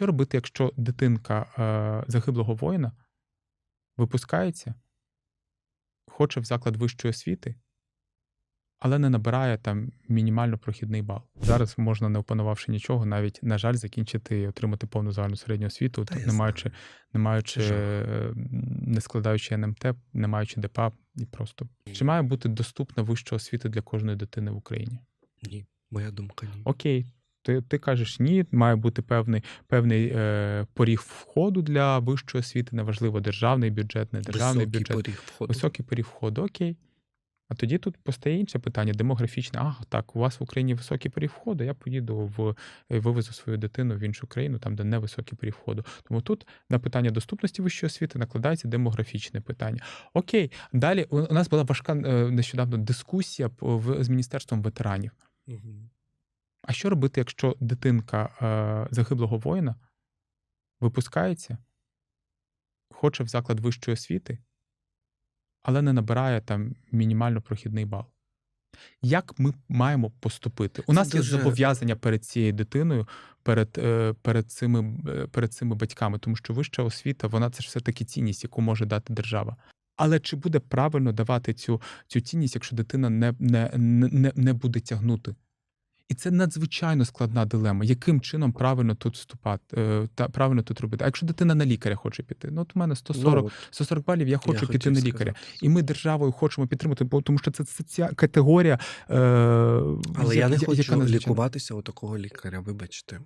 Що робити, якщо дитинка е, загиблого воїна випускається, хоче в заклад вищої освіти, але не набирає там мінімально прохідний бал. Зараз можна, не опанувавши нічого, навіть, на жаль, закінчити і отримати повну загальну середню освіту, Та не маючи, не маючи, е, не складаючи НМТ, не маючи ДПА і просто. Чи має бути доступна вища освіта для кожної дитини в Україні? Ні, моя думка ні. Окей. Ти, ти кажеш ні, має бути певний, певний е, поріг входу для вищої освіти, неважливо, державний бюджет, не державний Високий бюджет. поріг входу. Високий поріг входу, окей. А тоді тут постає інше питання, демографічне. А, так, у вас в Україні високий поріг входу, я поїду в е, вивезу свою дитину в іншу країну, там, де не високий поріг входу. Тому тут на питання доступності вищої освіти накладається демографічне питання. Окей, далі у нас була важка е, нещодавно дискусія з міністерством ветеранів. Мгм. А що робити, якщо дитинка е, загиблого воїна випускається, хоче в заклад вищої освіти, але не набирає там мінімально прохідний бал? Як ми маємо поступити? У Це нас є дуже- зобов'язання перед цією дитиною, перед, е, перед, цими, е, перед цими батьками, тому що вища освіта, вона це ж все-таки цінність, яку може дати держава. Але чи буде правильно давати цю, цю цінність, якщо дитина не, не, не, не буде тягнути? І це надзвичайно складна дилема. Яким чином правильно тут вступати, е, та правильно тут робити? А якщо дитина на лікаря хоче піти? Ну, от у мене 140, Ну, от, 140 балів, я хочу я піти на лікаря. сказати. І ми державою хочемо підтримати, бо тому що це соціа... категорія. Е... Але я не я- хочу яка лікуватися у такого лікаря, вибачте.